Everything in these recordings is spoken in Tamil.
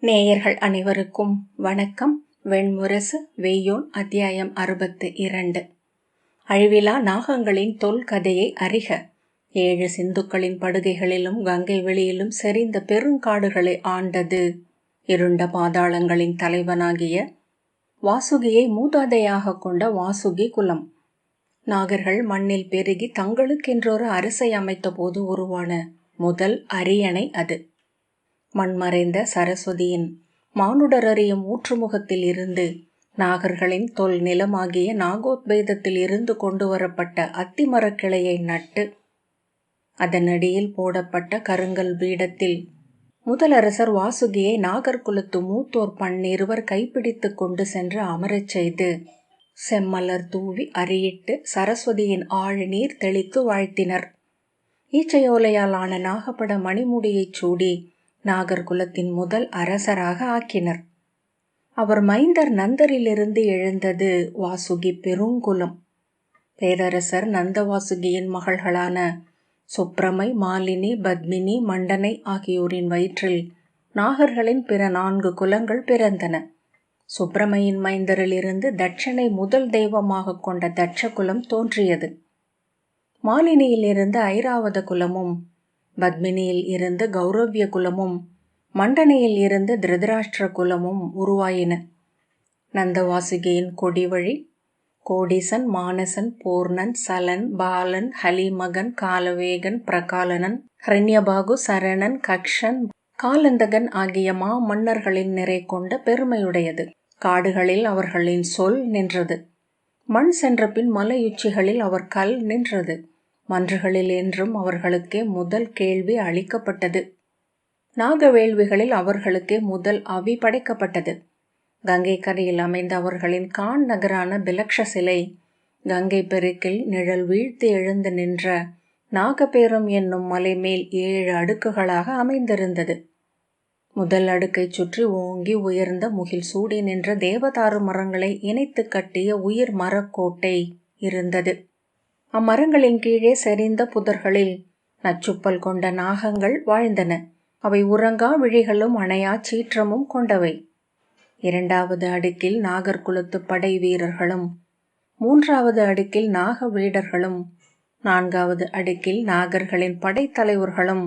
நேயர்கள் அனைவருக்கும் வணக்கம். வெண்முரசு வெய்யோன் அத்தியாயம் அறுபத்து இரண்டு. அழிவிலா நாகங்களின் தொல் கதையை அறிக. ஏழு சிந்துக்களின் படுகைகளிலும் கங்கை வெளியிலும் செறிந்த பெருங்காடுகளை ஆண்டது. இருண்ட பாதாளங்களின் தலைவனாகிய வாசுகியை மூதாதையாக கொண்ட வாசுகி குலம். நாகர்கள் மண்ணில் பெருகி தங்களுக்கென்றொரு அரசை அமைத்த போது உருவான முதல் அரியணை அது. மண்மறைந்த சரஸ்வதியின் மானுடர் அறியும் ஊற்றுமுகத்தில் இருந்து நாகர்களின் தொல் நிலமாகிய நாகோத்பேதத்தில் இருந்து கொண்டு வரப்பட்ட அத்திமரக் கிளையை நட்டு அதனடியில் போடப்பட்ட கருங்கல் பீடத்தில் முதலரசர் வாசுகியை நாகர்குலத்து மூத்தோர் பன்னிருவர் கைப்பிடித்து கொண்டு சென்று அமரச் செய்து செம்மலர் தூவி அறியிட்டு சரஸ்வதியின் ஆழ் நீர் தெளித்து வாழ்த்தினர். ஈச்சையோலையால் ஆன நாகப்பட மணிமுடியைச் சூடி நாகர்குலத்தின் முதல் அரசராக ஆக்கினர். அவர் மைந்தர் நந்தரிலிருந்து எழுந்தது வாசுகி பெருங்குலம் பேரரசர் நந்தவாசுகியின் மகள்களான சுப்ரமை மாலினி பத்மினி மண்டனை ஆகியோரின் வயிற்றில் நாகர்களின் பிற நான்கு குலங்கள் பிறந்தன. சுப்பிரமையின் மைந்தரிலிருந்து தட்சனை முதல் தெய்வமாக கொண்ட தட்ச குலம் தோன்றியது. மாலினியிலிருந்து ஐராவத குலமும் பத்மினியில் இருந்து கௌரவிய குலமும் மண்டனையில் இருந்து திருதராஷ்டிர குலமும் உருவாயின. நந்தவாசுகியின் கொடி வழி கோடிசன் மானசன் பூர்ணன் சலன் பாலன் ஹலிமகன் காலவேகன் பிரகாலனன் ஹரண்யபாகு சரணன் கக்ஷன் காலந்தகன் ஆகிய மா மன்னர்களின் நிறை கொண்ட பெருமையுடையது. காடுகளில் அவர்களின் சொல் நின்றது. மண் சென்ற பின் மலையுச்சிகளில் அவர் கல் நின்றது. மன்றுகளில் என்றும் அவர்களுக்கே முதல் கேள்வி அளிக்கப்பட்டது. நாகவேள்விகளில் அவர்களுக்கே முதல் அவி படைக்கப்பட்டது. கங்கை கரையில் அமைந்த அவர்களின் கான் நகரான பிலக்ஷ சிலை கங்கை பெருக்கில் நிழல் வீழ்த்து எழுந்து நின்ற நாகபேரம் என்னும் மலை மேல் ஏழு அடுக்குகளாக அமைந்திருந்தது. முதல் அடுக்கைச் சுற்றி ஓங்கி உயர்ந்த முகில் சூடி நின்ற தேவதாரு மரங்களை இணைத்து கட்டிய உயிர் மரக்கோட்டை இருந்தது. அம்மரங்களின் கீழே செறிந்த புதர்களில் நச்சுப்பல் கொண்ட நாகங்கள் வாழ்ந்தன. அவை உறங்கா விழிகளும் அணையா சீற்றமும் கொண்டவை. இரண்டாவது அடுக்கில் நாகர்குலத்து படை வீரர்களும் மூன்றாவது அடுக்கில் நாக வீடர்களும் நான்காவது அடுக்கில் நாகர்களின் படைத்தலைவர்களும்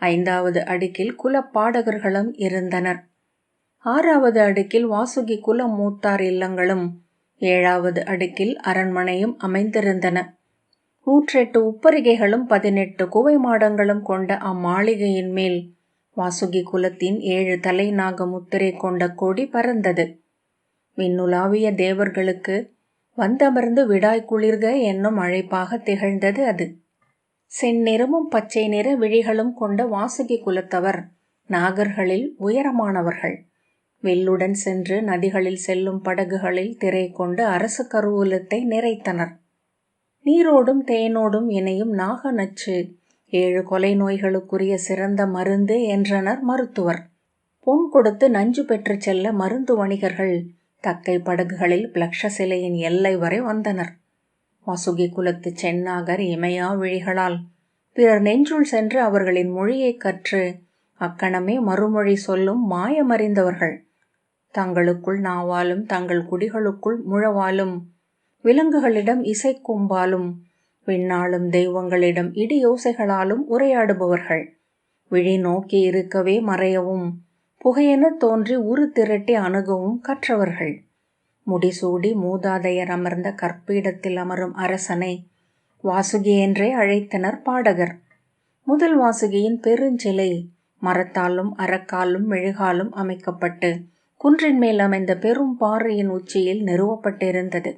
ஐந்தாவது அடுக்கில் குலப்பாடகர்களும் இருந்தனர். ஆறாவது அடுக்கில் வாசுகி குல மூத்தார் இல்லங்களும் ஏழாவது அடுக்கில் அரண்மனையும் அமைந்திருந்தன. நூற்றெட்டு உப்பரிகைகளும் பதினெட்டு குவை மாடங்களும் கொண்ட அம்மாளிகையின் மேல் வாசுகி குலத்தின் ஏழு தலைநாக முத்திரை கொண்ட கொடி பறந்தது. விண்ணுலாவிய தேவர்களுக்கு வந்தமர்ந்து விடாய் குளிர்க என்னும் அழைப்பாக திகழ்ந்தது அது. செந்நிறமும் பச்சை நிற விழிகளும் கொண்ட வாசுகி குலத்தவர் நாகர்களில் உயரமானவர்கள். வெல்லுடன் சென்று நதிகளில் செல்லும் படகுகளில் திரை கொண்டு அரசு கருவூலத்தை நிறைத்தனர். நீரோடும் தேனோடும் இணையும் நாக நச்சு ஏழு கொலை நோய்களுக்குரிய சிறந்த மருந்து என்றனர் மருத்துவர். பொன் கொடுத்து நஞ்சு பெற்று செல்ல மருந்து வணிகர்கள். தக்கை படகுகளில் பிளக்ஷ சிலையின் எல்லை வரை வந்தனர். வசுகி குலத்து சென்னாகர் இமையா விழிகளால். பிறர் நெஞ்சுள் சென்று அவர்களின் மொழியை கற்று அக்கணமே மறுமொழி சொல்லும் மாயமறிந்தவர்கள். தங்களுக்குள் நாவாலும் தங்கள் குடிகளுக்குள் முழவாலும் விலங்குகளிடம் இசைக்கும்பாலும் விண்ணாளும் தெய்வங்களிடம் இடி யோசைகளாலும் உரையாடுபவர்கள். விழி நோக்கி இருக்கவே மறையவும் புகையென தோன்றி உரு திரட்டி அணுகவும் கற்றவர்கள். முடிசூடி மூதாதையர் அமர்ந்த கற்பீடத்தில் அமரும் அரசனை வாசுகி என்றே அழைத்தனர் பாடகர். முதல் வாசுகியின் பெருஞ்சிலை மரத்தாலும் அறக்காலும் மெழுகாலும் அமைக்கப்பட்டு குன்றின் மேல் அமைந்த பெரும் பாறையின் உச்சியில் நிறுவப்பட்டிருந்தது.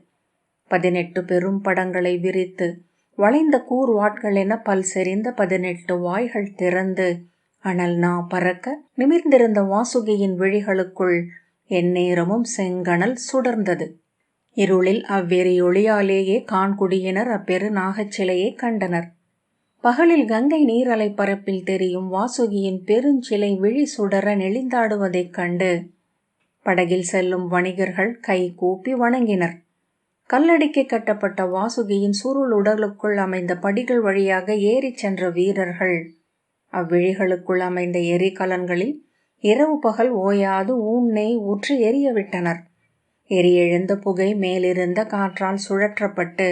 பதினெட்டு பெரும் படங்களை விரித்து வளைந்த கூர்வாட்கள் என பல் செறிந்த பதினெட்டு வாய்கள் திறந்து அனல் நா பறக்க நிமிர்ந்திருந்த வாசுகியின் விழிகளுக்குள் எந்நேரமும் செங்கணல் சுடர்ந்தது. இருளில் அவ்வெறி ஒளியாலேயே கான்குடியினர் அப்பெரு நாகச்சிலையை கண்டனர். பகலில் கங்கை நீரலை பரப்பில் தெரியும் வாசுகியின் பெருஞ்சிலை விழி சுடர நெளிந்தாடுவதைக் கண்டு படகில் செல்லும் வணிகர்கள் கை கூப்பி வணங்கினர். கல்லடிக்கு கட்டப்பட்ட வாசுகியின் சுருள் உடலுக்குள் அமைந்த படிகள் வழியாக ஏறிச் சென்ற வீரர்கள். அவ்விழிகளுக்குள் அமைந்த எரிகலன்களில் இரவு பகல் ஓயாது ஊன்னை ஊற்றி எரிய விட்டனர் எரியெழுந்த புகை மேலிருந்த காற்றால் சுழற்றப்பட்டு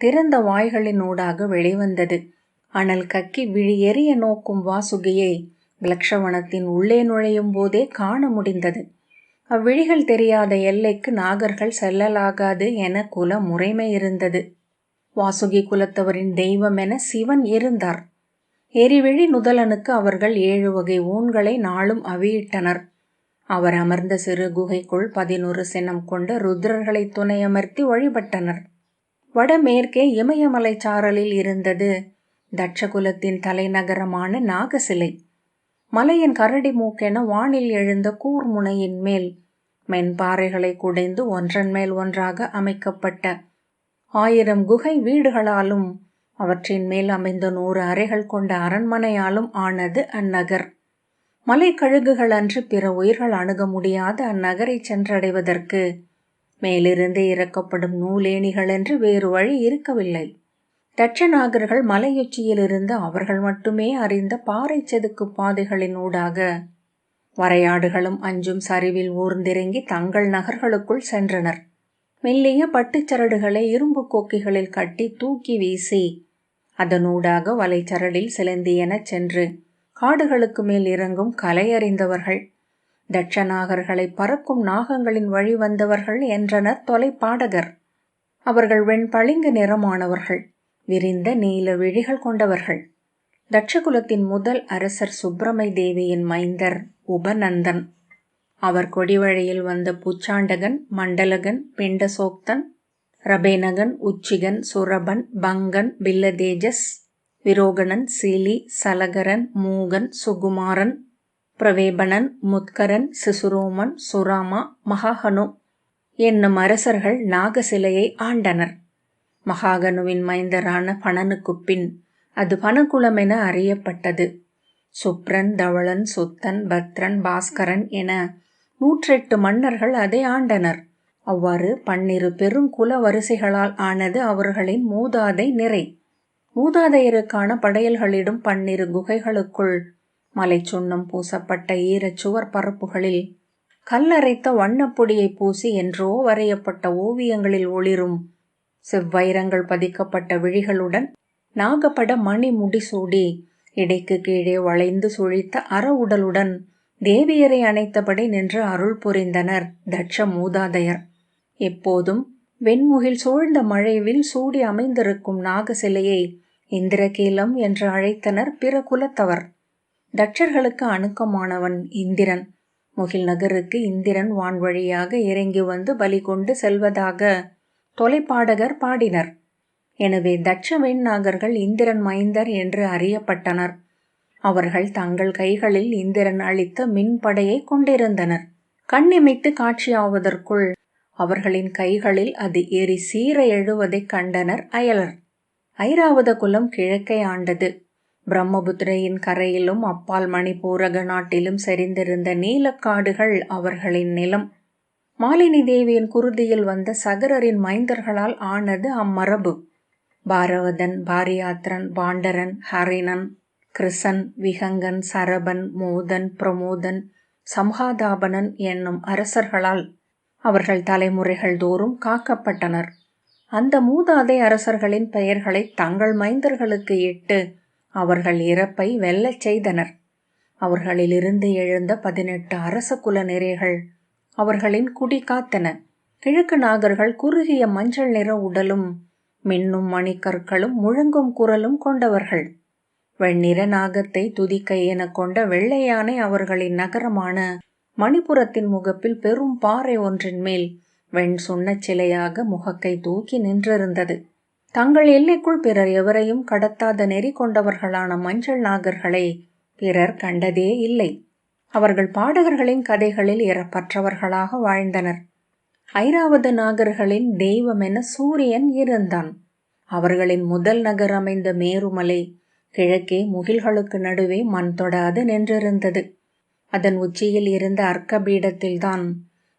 திறந்த வாய்களின் ஊடாக வெளிவந்தது. அனல் கக்கி விழி எரிய நோக்கும் வாசுகியை லக்ஷவனத்தின் உள்ளே நுழையும் போதே காண முடிந்தது. அவ்விழிகள் தெரியாத எல்லைக்கு நாகர்கள் செல்லலாகாது என குல முறைமை இருந்தது. வாசுகி குலத்தவரின் தெய்வம் என சிவன் இருந்தார். எரிவிழி நுதலனுக்கு அவர்கள் ஏழு வகை ஊன்களை நாளும் அவியிட்டனர். அவர் அமர்ந்த சிறு குகைக்குள் பதினொரு சினம் கொண்ட ருத்ரர்களை துணையமர்த்தி வழிபட்டனர். வடமேற்கே இமயமலை சாரலில் இருந்தது தட்சகுலத்தின் தலைநகரமான நாகசிலை. மலையின் கரடி மூக்கென வானில் எழுந்த கூர்முனையின் மேல் மென்பாறைகளை குடைந்து ஒன்றன் மேல் ஒன்றாக அமைக்கப்பட்ட ஆயிரம் குகை வீடுகளாலும் அவற்றின் மேல் அமைந்த நூறு அறைகள் கொண்ட அரண்மனையாலும் ஆனது அந்நகர். மலைக்கழுகுகள் அன்று பிற உயிர்கள் அணுக முடியாத அந்நகரை சென்றடைவதற்கு மேலிருந்து இறக்கப்படும் நூலேணிகள் என்று வேறு வழி இருக்கவில்லை. தட்சநாகர்கள் மலையுச்சியிலிருந்து அவர்கள் மட்டுமே அறிந்த பாறை செதுக்கு பாதைகளின் ஊடாக வரையாடுகளும் அஞ்சும் சரிவில் ஊர்ந்திறங்கி தங்கள் நகர்களுக்குள் சென்றனர். மெல்லிய பட்டுச்சரடுகளை இரும்பு கோக்கிகளில் கட்டி தூக்கி வீசி அதனூடாக வலைச்சரடில் சிலந்தியெனச் சென்று காடுகளுக்கு மேல் இறங்கும் கலையறிந்தவர்கள் தட்சநாகர்களை பறக்கும் நாகங்களின் வழி வந்தவர்கள் என்றனர் தொலைப்பாடகர். அவர்கள் வெண்பளிங்கு நிறமானவர்கள். விரிந்த நீல விழிகள் கொண்டவர்கள். தட்சகுலத்தின் முதல் அரசர் சுப்பிரமை தேவியின் மைந்தர் உபநந்தன். அவர் கொடிவழியில் வந்த புச்சாண்டகன் மண்டலகன் பிண்டசோக்தன் ரபேனகன் உச்சிகன் சுரபன் பங்கன் பில்லதேஜஸ் விரோகணன் சீலி சலகரன் மூகன் சுகுமாரன் பிரவேபணன் முத்கரன் சிசுரோமன் சுராமா மகாஹனு என்னும் அரசர்கள் நாகசிலையை ஆண்டனர். மகாகனுவின் மைந்தரான பணனுக்குப் பின் அது பணகுலம் என அறியப்பட்டது. சுப்ரன் தவளன் சுத்தன் பத்ரன் பாஸ்கரன் என நூற்றெட்டு மன்னர்கள் அதை ஆண்டனர். அவ்வாறு பன்னிரு பெருங்குல வரிசைகளால் ஆனது அவர்களின் மூதாதை நிறை. மூதாதையருக்கான படையல்களிடும் பன்னிரு குகைகளுக்குள் மலைச்சுண்ணம் பூசப்பட்ட ஈரச் சுவர் பரப்புகளில் கல்லரைத்த வண்ணப்பொடியை பூசி என்றோ வரையப்பட்ட ஓவியங்களில் ஒளிரும் செவ்வைரங்கள் பதிக்கப்பட்ட விழிகளுடன் நாகப்பட மணி முடிசூடி இடைக்கு கீழே வளைந்து சுழித்த அற உடலுடன் தேவியரை அணைத்தபடி நின்று அருள் புரிந்தனர் தட்ச மூதாதையர் எப்போதும் வெண்முகில் சூழ்ந்த மழைவில் சூடி அமைந்திருக்கும் நாக சிலையை இந்திரகீலம் என்று அழைத்தனர் பிற குலத்தவர். தட்சர்களுக்கு அணுக்கமானவன் இந்திரன். முகில் நகருக்கு இந்திரன் வான் வழியாக இறங்கி வந்து பலி கொண்டு செல்வதாக தொலைப்பாடகர் பாடினர். எனவே தட்ச வெண்ணாகர்கள் இந்திரன் மைந்தர் என்று அறியப்பட்டனர். அவர்கள் தங்கள் கைகளில் இந்திரன் அளித்த மின்படையை கொண்டிருந்தனர். கண்ணிமைத்து காட்சியாவதற்குள் அவர்களின் கைகளில் அது ஏறி சீர எழுவதைக் கண்டனர் அயலர். ஐராவத குலம் கிழக்கை ஆண்டது. பிரம்மபுத்திரையின் கரையிலும் அப்பால் மணிப்பூரக நாட்டிலும் செறிந்திருந்த நீலக்காடுகள் அவர்களின் நிலம். மாலினி தேவியின் குருதியில் வந்த சகரரின் மைந்தர்களால் ஆனது அம்மரபு. பாரவதன் பாரியாத்திரன் பாண்டரன் ஹரிணன் கிருசன் விகங்கன் சரபன் மோதன் பிரமோதன் சம்ஹாதாபனன் என்னும் அரசர்களால் அவர்கள் தலைமுறைகள் தோறும் காக்கப்பட்டனர். அந்த மூதாதை அரசர்களின் பெயர்களை தங்கள் மைந்தர்களுக்கு இட்டு அவர்கள் இறப்பை வெல்லச் செய்தனர். அவர்களிலிருந்து எழுந்த பதினெட்டு அரச குல நிறைகள் அவர்களின் குடி காத்தன. கிழக்கு நாகர்கள் குறுகிய மஞ்சள் நிற உடலும் மின்னும் மணிக்கற்களும் முழங்கும் குரலும் கொண்டவர்கள். வெண்ணிற நாகத்தை துதிக்கை என கொண்ட வெள்ளை யானை அவர்களின் நகரமான மணிப்புரத்தின் முகப்பில் பெரும் பாறை ஒன்றின் மேல் வெண் சுண்ணச் சிலையாக முகக்கை தூக்கி நின்றிருந்தது. தங்கள் எல்லைக்குள் பிறர் எவரையும் கடத்தாத நெறி கொண்டவர்களான மஞ்சள் நாகர்களை பிறர் கண்டதே இல்லை. அவர்கள் பாடகர்களின் கதைகளில் இறப்பற்றவர்களாக வாழ்ந்தனர். ஐராவத நாகர்களின் தெய்வம் என சூரியன் இருந்தான். அவர்களின் முதல் நகர் அமைந்த மேருமலை கிழக்கே முகில்களுக்கு நடுவே மண் தொடாது நின்றிருந்தது. அதன் உச்சியில் இருந்த அர்க்கபீடத்தில்தான்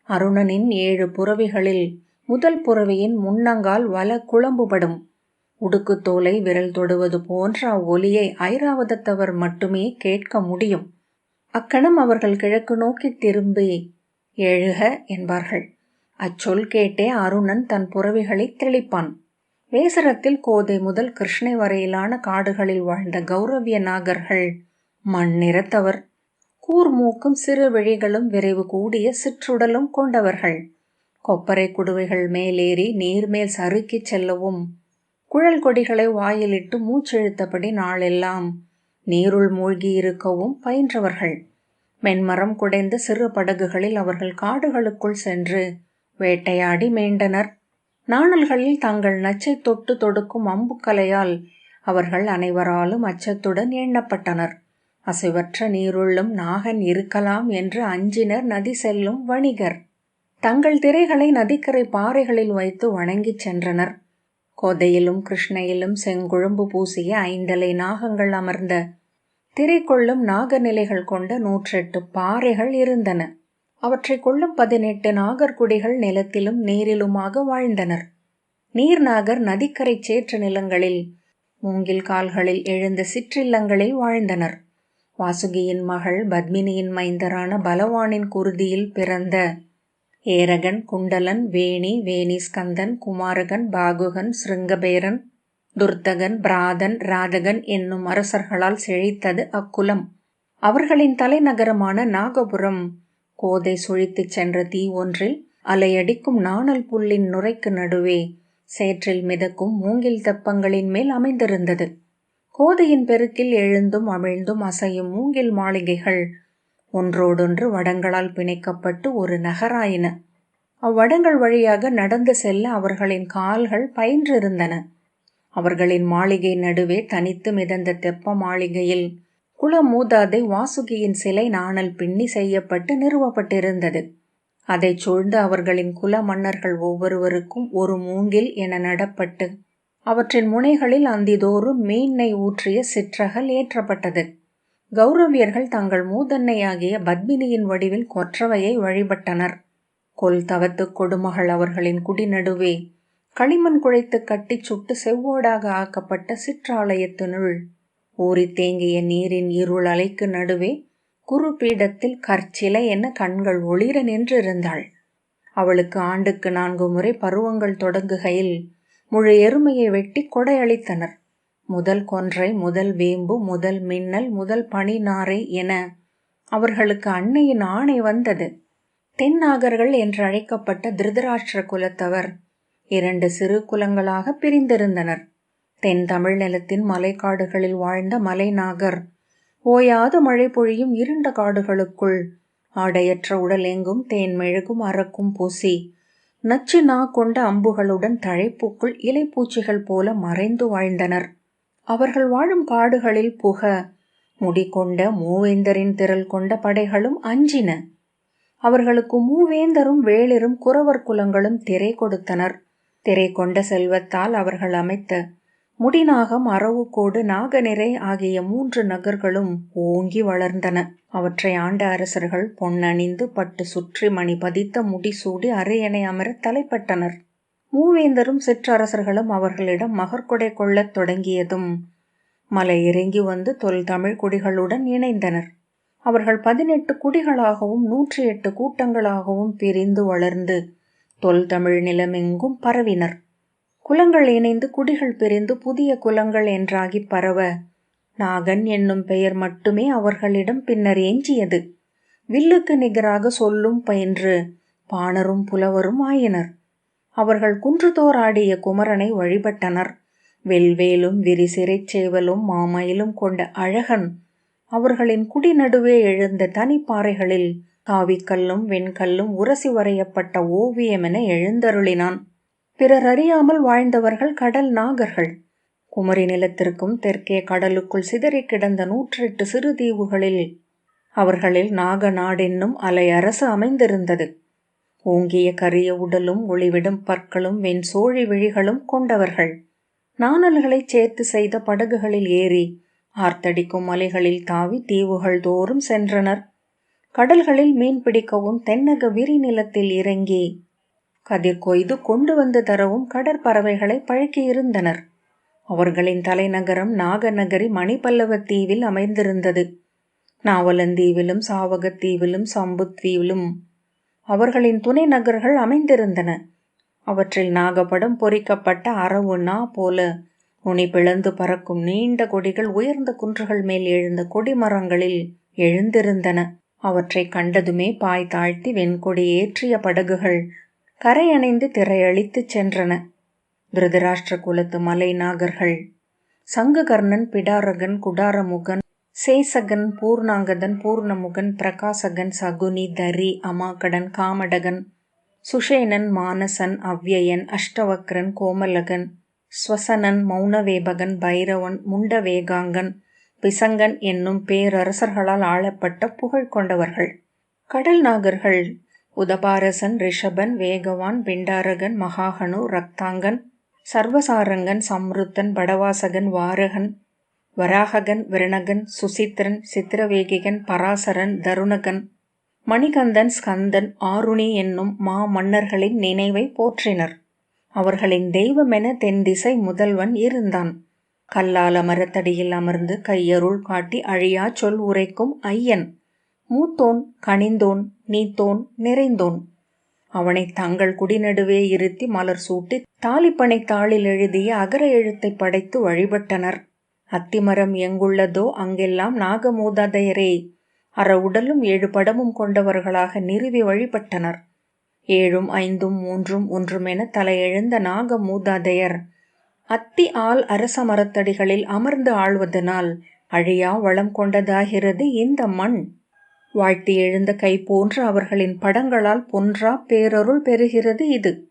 அருணனின் ஏழு புறவிகளில் முதல் புறவியின் முன்னங்கால் வல குழம்புபடும். உடுக்குத்தோலை விரல் தொடுவது போன்ற அவ்வொலியை ஐராவதத்தவர் மட்டுமே கேட்க முடியும். அக்கணம் அவர்கள் கிழக்கு நோக்கி திரும்பி எழுக என்பார்கள். அச்சொல் கேட்டே அருணன் தன் புறவிகளை தெளிப்பான். வேசரத்தில் கோதை முதல் கிருஷ்ணை வரையிலான காடுகளில் வாழ்ந்த கௌரவிய நாகர்கள் மண் நிறத்தவர். கூர்மூக்கும் சிறு விழிகளும் விரைவு கூடிய சிற்றுடலும் கொண்டவர்கள். கொப்பரை குடுவைகள் மேலேறி நீர்மேல் சறுக்கிச் செல்லவும். குழல் கொடிகளை வாயிலிட்டு மூச்செழுத்தபடி நாளெல்லாம் நீருள் மூழ்கி இருக்கவும் பயின்றவர்கள். மென்மரம் குடைந்த சிறு படகுகளில் அவர்கள் காடுகளுக்குள் சென்று வேட்டையாடி மீண்டனர் நாணல்களில் தங்கள் நச்சை தொட்டு தொடுக்கும் அம்புக்கலையால் அவர்கள் அனைவராலும் அச்சத்துடன் எண்ணப்பட்டனர். அசைவற்ற நீருள்ளும் நாகன் இருக்கலாம் என்று அஞ்சினர் நதி செல்லும் வணிகர். தங்கள் திரைகளை நதிக்கரை பாறைகளில் வைத்து வணங்கிச் சென்றனர். கோதையிலும் கிருஷ்ணையிலும் செங்குழும்பு பூசிய ஐந்தலை நாகங்கள் அமர்ந்த திரை கொள்ளும் நாகநிலைகள் கொண்ட நூற்றெட்டு பாறைகள் இருந்தன. அவற்றை கொள்ளும் பதினெட்டு நாகர்குடிகள் நிலத்திலும் நீரிலுமாக வாழ்ந்தனர். நீர்நாகர் நதிக்கரை சேற்று நிலங்களில் மூங்கில் கால்களில் எழுந்த சிற்றில்லங்களில் வாழ்ந்தனர். வாசுகியின் மகள் பத்மினியின் மைந்தரான பலவானின் குருதியில் பிறந்த ஏரகன் குண்டலன் வேணி வேணிஸ்கந்தன் குமாரகன் பாகுகன் சிருங்கபேரன் துர்த்தகன் பிராதன் ராதகன் என்னும் அரசர்களால் செழித்தது அக்குலம். அவர்களின் தலைநகரமான நாகபுரம் கோதை சுழித்துச் சென்ற தீ ஒன்றில் அலையடிக்கும் நாணல் புல்லின் நுரைக்கு நடுவே சேற்றில் மிதக்கும் மூங்கில் தெப்பங்களின் மேல் அமைந்திருந்தது. கோதையின் பெருக்கில் எழுந்தும் அமிழ்ந்தும் அசையும் மூங்கில் மாளிகைகள் ஒன்றோடொன்று வடங்களால் பிணைக்கப்பட்டு ஒரு நகராயின. அவ்வடங்கள் வழியாக நடந்து செல்ல அவர்களின் கால்கள் பயின்றிருந்தன. அவர்களின் மாளிகை நடுவே தனித்து மிதந்த தெப்ப மாளிகையில் குல மூதாதை வாசுகியின் சிலை நாணல் பின்னி செய்யப்பட்டு நிறுவப்பட்டிருந்தது. அதைச் சூழ்ந்து அவர்களின் குல மன்னர்கள் ஒவ்வொருவருக்கும் ஒரு மூங்கில் என நடப்பட்டு அவற்றின் முனைகளில் அந்திதோறும் மீன்னை ஊற்றிய சிற்றகல் ஏற்றப்பட்டது. கௌரவியர்கள் தங்கள் மூதன்னையாகிய பத்மினியின் வடிவில் கொற்றவையை வழிபட்டனர். கொல் தவத்து கொடுமகள் அவர்களின் குடிநடுவே களிமண் குழைத்து கட்டி சுட்டு செவ்வோடாக ஆக்கப்பட்ட சிற்றாலயத்தினுள் ஊறி தேங்கிய நீரின் இருள் அலைக்கு நடுவே குரு பீடத்தில் கற்சிலை என கண்கள் ஒளிர நின்றிருந்தாள். அவளுக்கு ஆண்டுக்கு நான்கு முறை பருவங்கள் தொடங்குகையில் முழு எருமையை வெட்டி கொடையளித்தனர். முதல் கொன்றை முதல் வேம்பு முதல் மின்னல் முதல் பனிநாரை என அவர்களுக்கு அன்னையின் ஆணை வந்தது. தென்னாகர்கள் என்று அழைக்கப்பட்ட திருதராஷ்டிர குலத்தவர் இரண்டு சிறு குலங்களாக பிரிந்திருந்தனர். தென் தமிழ் நிலத்தின் மலைக்காடுகளில் வாழ்ந்த மலைநாகர் ஓயாது மழை பொழியும் இருண்ட காடுகளுக்குள் ஆடையற்ற உடல் எங்கும் தேன் மெழுகும் அறக்கும் பூசி நச்சு நா கொண்ட அம்புகளுடன் தழைப்புக்குள் இலைப்பூச்சிகள் போல மறைந்து வாழ்ந்தனர். அவர்கள் வாழும் காடுகளில் புக முடிகொண்ட மூவேந்தரின் திரள் கொண்ட படைகளும் அஞ்சின. அவர்களுக்கு மூவேந்தரும் வேளிரும் குறவர் குலங்களும் திரை கொடுத்தனர். திரை கொண்ட செல்வத்தால் அவர்கள் அமைத்த முடிநாகம் அரவுக்கோடு நாகநிறை ஆகிய மூன்று நகர்களும் ஓங்கி வளர்ந்தன. அவற்றை ஆண்ட அரசர்கள் பொன்னணிந்து பட்டு சுற்றி மணி பதித்த முடிசூடி அரியணை அமர தலைப்பட்டனர். மூவேந்தரும் சிற்றரசர்களும் அவர்களிடம் மகர்கொடை கொள்ளத் தொடங்கியதும் மலை இறங்கி வந்து தொல் தமிழ் குடிகளுடன் இணைந்தனர். அவர்கள் பதினெட்டு குடிகளாகவும் நூற்றி எட்டு கூட்டங்களாகவும் பிரிந்து வளர்ந்து தொல் தமிழ் நிலமெங்கும் பரவினர். குலங்கள் இணைந்து குடிகள் பிரிந்து புதிய குலங்கள் என்றாகி பரவ நாகன் என்னும் பெயர் மட்டுமே அவர்களிடம் பின்னர் எஞ்சியது வில்லுக்கு நிகராக சொல்லும் பயின்று பாணரும் புலவரும் ஆயினர். அவர்கள் குன்றுதோர் ஆடிய குமரனை வழிபட்டனர். வெல்வேலும் விரிசிறைச் சேவலும் மாமயிலும் கொண்ட அழகன் அவர்களின் குடிநடுவே எழுந்த தனிப்பாறைகளில் காவிக்கல்லும் வெண்கல்லும் உரசி வரையப்பட்ட ஓவியமென எழுந்தருளினான். பிறர் அறியாமல் வாழ்ந்தவர்கள் கடல் நாகர்கள். குமரி நிலத்திற்கும் தெற்கே கடலுக்குள் சிதறி கிடந்த நூற்றெட்டு சிறு தீவுகளில் அவர்களில் நாக நாடென்னும் அலை அரசு அமைந்திருந்தது. ஓங்கிய கரிய உடலும் ஒளிவிடும் பற்களும் வெண் சோழி விழிகளும் கொண்டவர்கள். நாணல்களைச் சேர்த்து செய்த படகுகளில் ஏறி ஆர்த்தடிக்கும் மலைகளில் தாவி தீவுகள் தோறும் சென்றனர். கடல்களில் மீன் பிடிக்கவும் தென்னக விரி நிலத்தில் இறங்கி கதிர் கொய்து கொண்டு வந்து தரவும் கடற்பறவைகளை பழக்கியிருந்தனர். அவர்களின் தலைநகரம் நாகநகரி மணிப்பல்லவ தீவில் அமைந்திருந்தது. நாவலந்தீவிலும் சாவகத்தீவிலும் சம்புத்தீவிலும் அவர்களின் துணை நகர்கள் அமைந்திருந்தன. அவற்றில் நாகப்படம் பொறிக்கப்பட்ட அரவு நா போல. உனி பிளந்து பறக்கும் நீண்ட கொடிகள் உயர்ந்த குன்றுகள் மேல் எழுந்த கொடிமரங்களில் எழுந்திருந்தன. அவற்றை கண்டதுமே பாய் தாழ்த்தி வெண்கொடி ஏற்றிய படகுகள் கரையணைந்து திரையளித்துச் சென்றன. திருதராஷ்டிர குலத்து மலை நாகர்கள் சங்ககர்ணன் பிடாரகன் குடாரமுகன் சேசகன் பூர்ணாங்கதன் பூர்ணமுகன் பிரகாசகன் சகுனி தரி அமாக்கடன் காமடகன் சுஷேனன் மானசன் அவ்யயன் அஷ்டவக்ரன் கோமலகன் ஸ்வசனன் மௌனவேபகன் பைரவன் முண்டவேகாங்கன் பிசங்கன் என்னும் பேரரசர்களால் ஆளப்பட்ட புகழ் கொண்டவர்கள். கடல் நாகர்கள் உதபாரசன் ரிஷபன் வேகவான் பிண்டாரகன் மகாகனு ரக்தாங்கன் சர்வசாரங்கன் சம்ருத்தன் படவாசகன் வாரகன் வராககன் விரணகன் சுசித்திரன் சித்திரவேகிகன் பராசரன் தருணகன் மணிகந்தன் ஸ்கந்தன் ஆருணி என்னும் மா மன்னர்களின் நினைவை போற்றினர். அவர்களின் தெய்வமென தென் திசை முதல்வன் இருந்தான். கல்லால மரத்தடியில் அமர்ந்து கையருள் காட்டி அழியா சொல் உரைக்கும் ஐயன். மூத்தோன் கனிந்தோன் நீத்தோன் நிறைந்தோன். அவனை தங்கள் குடிநடுவே இருத்தி மலர் சூட்டி தாலிப்பனை தாளில் எழுதிய அகர எழுத்தை படைத்து வழிபட்டனர். அத்திமரம் எங்குள்ளதோ அங்கெல்லாம் நாகமூதாதையரே. அற உடலும் ஏழு படமும் கொண்டவர்களாக நிறுவி வழிபட்டனர். ஏழும் ஐந்தும் மூன்றும் ஒன்றுமென தலையெழுந்த நாக மூதாதையர் அத்தி ஆள் அரச மரத்தடிகளில் அமர்ந்து ஆழ்வதனால் அழியா வளம் கொண்டதாகிறது இந்த மண். வாழ்த்தி எழுந்த கை போன்ற அவர்களின் படங்களால் பொன்றா பேரருள் பெறுகிறது இது.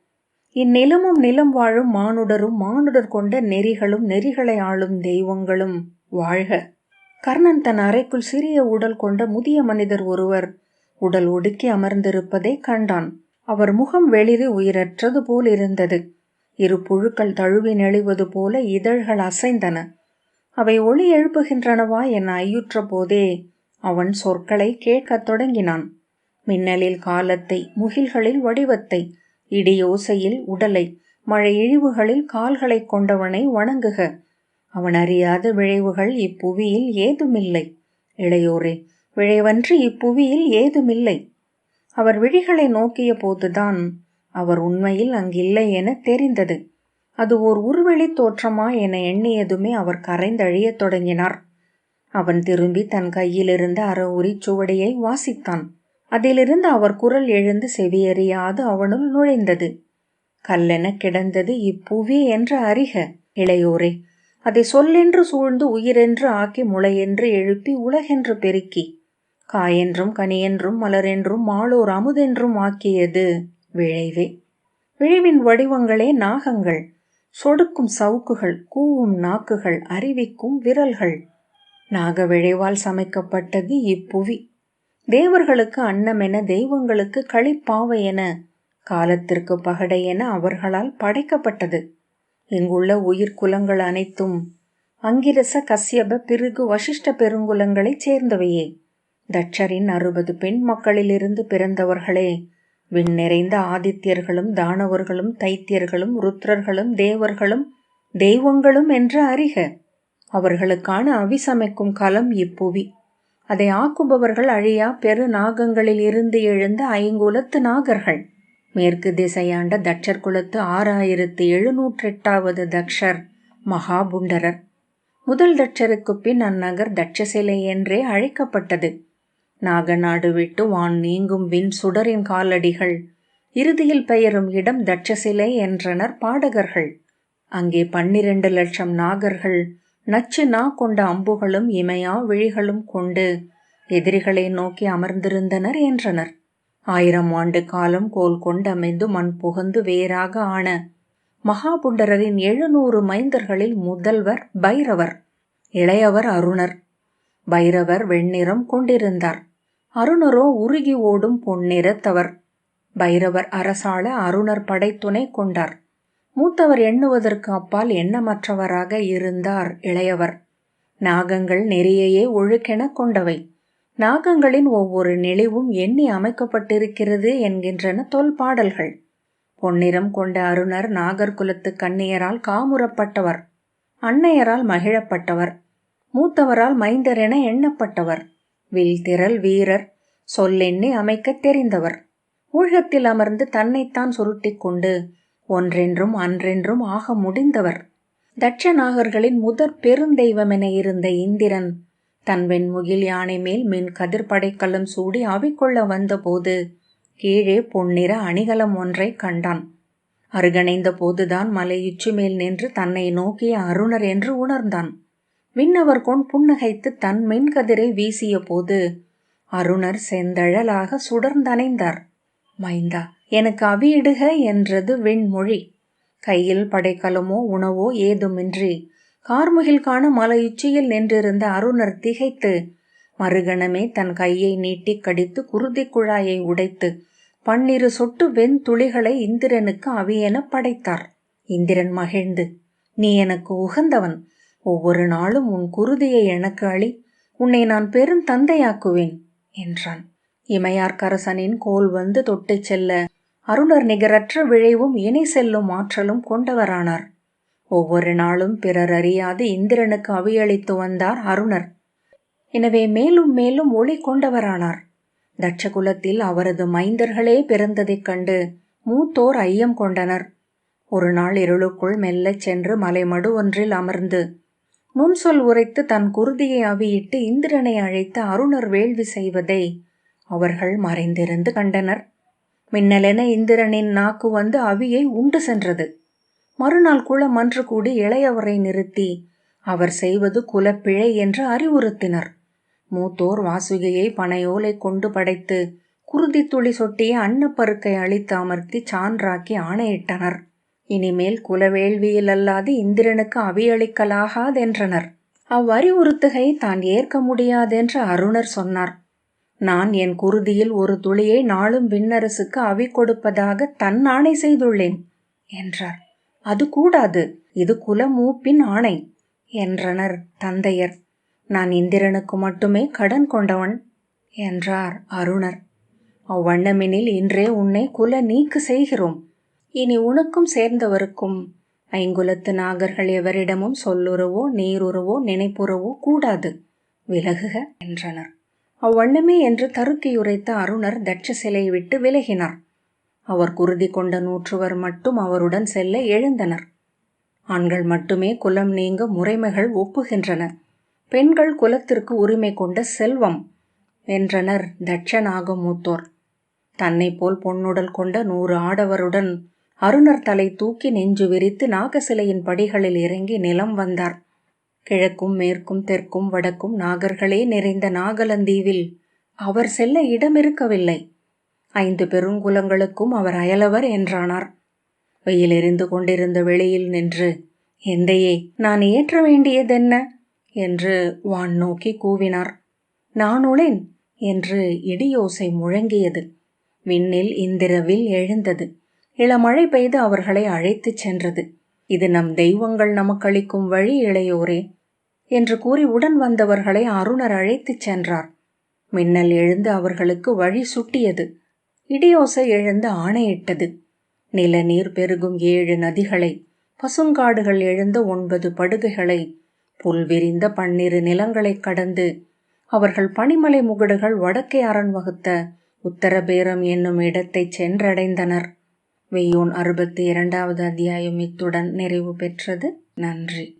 இந்நிலமும் நிலம் வாழும் மானுடரும் மானுடர் கொண்ட நெறிகளும் நெறிகளை ஆளும் தெய்வங்களும் வாழ்க. கர்ணன் தன் அறைக்குள் சிறிய உடல் கொண்ட முதிய மனிதர் ஒருவர் உடல் ஒடுக்கி அமர்ந்திருப்பதை கண்டான். அவர் முகம் வெளிரி உயிரற்றது போல் இருந்தது. இரு புழுக்கள் தழுவி நெளிவது போல இதழ்கள் அசைந்தன. அவை ஒளி எழுப்புகின்றனவா என ஐயுற்ற போதே அவன் சொற்களை கேட்கத் தொடங்கினான். மின்னலில் காலத்தை முகில்களில் வடிவத்தை இடியோசையில் உடலை மழை இழிவுகளில் கால்களைக் கொண்டவனை வணங்குக. அவன் அறியாத விளைவுகள் இப்புவியில் ஏதுமில்லை. இளையோரே விளைவன்று இப்புவியில் ஏதுமில்லை. அவர் விழிகளை நோக்கிய போதுதான் அவர் உண்மையில் அங்கில்லை என தெரிந்தது. அது ஓர் உருவெளி தோற்றமா என எண்ணியதுமே அவர் கரைந்தழியத் தொடங்கினார். அவன் திரும்பி தன் கையிலிருந்த அறவுரி சுவடியை வாசித்தான். அதிலிருந்து அவர் குரல் எழுந்து செவியறியாது அவனுள் நுழைந்தது. கல்லென கிடந்தது இப்புவி என்று அறிக இளையோரே அதை சொல்லென்று சூழ்ந்து உயிரென்று ஆக்கி முளையென்று எழுப்பி உலகென்று பெருக்கி. காயென்றும் கனியென்றும் மலரென்றும் மாளோர் அமுதென்றும் ஆக்கியது விழைவே. விழைவின் வடிவங்களே நாகங்கள் சொடுக்கும் சவுக்குகள் கூவும் நாக்குகள் அறிவிக்கும் விரல்கள். நாக விழைவால் சமைக்கப்பட்டது இப்புவி. தேவர்களுக்கு அன்னமென தெய்வங்களுக்கு களிப்பாவை என காலத்திற்கு பகடை என அவர்களால் படைக்கப்பட்டது. இங்குள்ள உயிர் குலங்கள் அனைத்தும் அங்கிரச கசியப பிறகு வசிஷ்ட பெருங்குலங்களைச் சேர்ந்தவையே. தட்சரின் அறுபது பெண் மக்களிலிருந்து பிறந்தவர்களே விண் நிறைந்த ஆதித்யர்களும் தானவர்களும் தைத்தியர்களும் ருத்ரர்களும் தேவர்களும் தெய்வங்களும் என்று அறிக. அவர்களுக்கான அவிசமைக்கும் களம் இப்புவி. அதை ஆக்குபவர்கள் அழியா பெரு நாகங்களில் இருந்து எழுந்த ஐங்குலத்து நாகர்கள். மேற்கு திசையாண்ட தட்சர் குலத்து ஆறாயிரத்து எழுநூற்றெட்டாவது தக்ஷர் மகாபுண்டரர். முதல் தட்சருக்கு பின் அந்நகர் தட்சசிலை என்றே அழைக்கப்பட்டது. நாகநாடு விட்டு வான் நீங்கும் விண் சுடரின் காலடிகள். இறுதியில் பெயரும் இடம் தட்சசிலை என்றனர் பாடகர்கள். அங்கே பன்னிரண்டு லட்சம் நாகர்கள் நச்சு நா கொண்ட அம்புகளும் இமையா விழிகளும் கொண்டு எதிரிகளை நோக்கி அமர்ந்திருந்தனர் என்றனர். ஆயிரம் ஆண்டு காலம் கோல் கொண்டமைந்து மண் புகந்து வேறாக ஆன மகாபுண்டரின் எழுநூறு மைந்தர்களில் முதல்வர் பைரவர் இளையவர் அருணர். பைரவர் வெண்ணிறம் கொண்டிருந்தார். அருணரோ உருகி ஓடும் பொன்னிறத்தவர். பைரவர் அரசாள அருணர் படைத்துணை கொண்டார். மூத்தவர் எண்ணுவதற்கு அப்பால் எண்ணமற்றவராக இருந்தார் இளையவர். நாகங்கள் நெறியையே ஒழுக்கென கொண்டவை. நாகங்களின் ஒவ்வொரு நெளிவும் எண்ணி அமைக்கப்பட்டிருக்கிறது என்கின்றன தொல்பாடல்கள். பொன்னிறம் கொண்ட அருணர் நாகர்குலத்து கண்ணியரால் காமுறப்பட்டவர். அன்னையரால் மகிழப்பட்டவர். மூத்தவரால் மைந்தரென எண்ணப்பட்டவர். வில் திரள் வீரர் சொல்லெண்ணி அமைக்கத் தெரிந்தவர். ஊழகத்தில் அமர்ந்து தன்னைத்தான் சுருட்டிக் கொண்டு ஒன்றென்றும் அன்றென்றும் ஆக முடிந்தவர். தட்சநாகர்களின் முதற் பெருந்தெய்வமென இருந்த இந்திரன் தன் வெண்முகில் யானை மேல் மின் கதிர்படைக்கலம் சூடி அவிக்கொள்ள வந்தபோது கீழே பொன்னிற அணிகலம் ஒன்றைக் கண்டான். அருகணைந்த போதுதான் மலையுச்சி மேல் நின்று தன்னை நோக்கிய அருணர் என்று உணர்ந்தான். விண்ணவர் கொண் புன்னகைத்து தன் மின்கதிரை வீசிய போது அருணர் செந்தழலாக சுடர்ந்தணைந்தார். மைந்தா எனக்கு அவியிடுக என்றது வெண்மொழி. கையில் படைக்கலமோ உணவோ ஏதுமின்றி. கார்முகில்கான மலையுச்சியில் நின்றிருந்த அருணர் திகைத்து. மறுகணமே தன் கையை நீட்டி கடித்து குருதி குழாயை உடைத்து. பன்னிரு சொட்டு வெண் துளிகளை இந்திரனுக்கு அவியென படைத்தார். இந்திரன் மகிழ்ந்து நீ எனக்கு உகந்தவன். ஒவ்வொரு நாளும் உன் குருதியை எனக்கு அளி உன்னை நான் பெருந்தந்தையாக்குவேன் என்றான். இமையார்க்கரசனின் கோல் வந்து தொட்டுச் செல்ல அருணர் நிகரற்ற விழைவும் இணை செல்லும் ஆற்றலும் கொண்டவரானார். ஒவ்வொரு நாளும் பிறர் அறியாது இந்திரனுக்கு அவியளித்து வந்தார் அருணர். எனவே மேலும் மேலும் ஒளி கொண்டவரானார். தட்சகுலத்தில் அவரது மைந்தர்களே பிறந்ததைக் கண்டு மூத்தோர் ஐயம் கொண்டனர். ஒரு நாள் இருளுக்குள் மெல்லச் சென்று மலைமடு ஒன்றில் அமர்ந்து நுண்சொல் உரைத்து தன் குருதியை அவியிட்டு இந்திரனை அழைத்து அருணர் வேள்வி செய்வதை அவர்கள் மறைந்திருந்து கண்டனர். மின்னலென இந்திரனின் நாக்கு வந்து அவியை உண்டு சென்றது. மறுநாள் குளம் மன்று கூடி இளையவரை நிறுத்தி அவர் செய்வது குலப்பிழை என்று அறிவுறுத்தினர். மூத்தோர் வாசுகியை பனையோலை கொண்டு படைத்து குருதி துளி சொட்டிய அன்னப்பருக்கை அழித்து அமர்த்தி சான்றாக்கி ஆணையிட்டனர். இனிமேல் குலவேள்வியில் அல்லாது இந்திரனுக்கு அவியளிக்கலாகாதென்றனர் அவ்வறிவுறுத்துகை தான் ஏற்க முடியாதென்று அருணர் சொன்னார். நான் என் குருதியில் ஒரு துளியை நாளும் விண்ணரசுக்கு அவி கொடுப்பதாக தன் ஆணை செய்துள்ளேன் என்றார் அது கூடாது இது குலமூப்பின் ஆணை என்றனர் தந்தையர். நான் இந்திரனுக்கு மட்டுமே கடன் கொண்டவன் என்றார் அருணர். அவ்வண்ணமெனில் இன்றே உன்னை குல நீக்கு செய்கிறோம். இனி உனக்கும் சேர்ந்தவருக்கும் ஐங்குலத்து நாகர்கள் எவரிடமும் சொல்லுறவோ நீருறவோ நினைப்புறவோ கூடாது விலகுக என்றனர். அவ்வண்ணமே என்று தருக்கியுரைத்த அருணர் தட்ச சிலையை விட்டு விலகினார். அவர் குருதி கொண்ட நூற்றுவர் மட்டும் அவருடன் செல்ல எழுந்தனர். ஆண்கள் மட்டுமே குலம் நீங்க முறைமைகள் ஒப்புகின்றன. பெண்கள் குலத்திற்கு உரிமை கொண்ட செல்வம் என்றனர் தட்சனாக மூத்தோர் தன்னை போல் பொன்னுடல் கொண்ட நூறு ஆடவருடன் அருணர் தலை தூக்கி நெஞ்சு விரித்து நாகசிலையின் படிகளில் இறங்கி நிலம் வந்தார். கிழக்கும் மேற்கும் தெற்கும் வடக்கும் நாகர்களே நிறைந்த நாகலந்தீவில் அவர் செல்ல இடம் இருக்கவில்லை ஐந்து பெருங்குலங்களுக்கும் அவர் அயலவர் என்றானார். வெயில் எரிந்து கொண்டிருந்த வெளியில் நின்று எந்தையே நான் ஏற்ற வேண்டியதென்ன? என்று வான் நோக்கி கூவினார். நான் என்று இடியோசை முழங்கியது. விண்ணில் இந்திரவில் எழுந்தது. இளமழை பெய்து அவர்களை அழைத்துச் சென்றது. இது நம் தெய்வங்கள் நமக்களிக்கும் வழி இளையோரே. என்று கூறி உடன் வந்தவர்களை அருணர் அழைத்துச் சென்றார். மின்னல் எழுந்து அவர்களுக்கு வழி சுட்டியது. இடியோசை எழுந்து ஆணையிட்டது. நிலநீர் பெருகும் ஏழு நதிகளை பசுங்காடுகள் எழுந்த ஒன்பது படுகைகளை புல் விரிந்த பன்னிரு நிலங்களைக் கடந்து அவர்கள் பனிமலை முகடுகள் வடக்கே அரண் வகுத்த உத்தரபேரம் என்னும் இடத்தை சென்றடைந்தனர். வெய்யோன் அறுபத்தி இரண்டாவது அத்தியாயம் இத்துடன் நிறைவு பெற்றது. நன்றி.